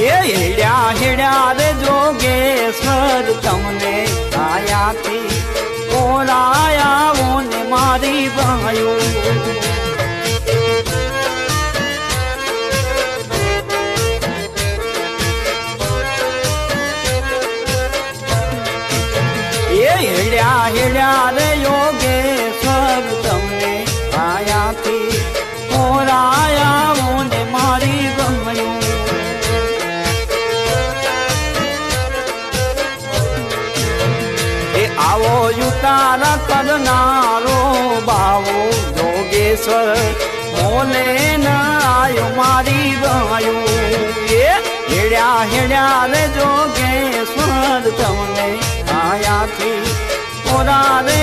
એ હેડ્યા હેડ્યા રે જોગેશ્વર તમને આયાથી ઓરાયા ને મારી ભાયું હેડ્યા હેડ્યા રે યોગેશ્વર તમને આયાથી આવો યુતાર કરનારો બાવો જોગેશ્વર મોને નાયો, મારી ગયું એ હેડ્યા હેડ્યા રે જોગેશ્વર, તમને આયાથી ઓરા રે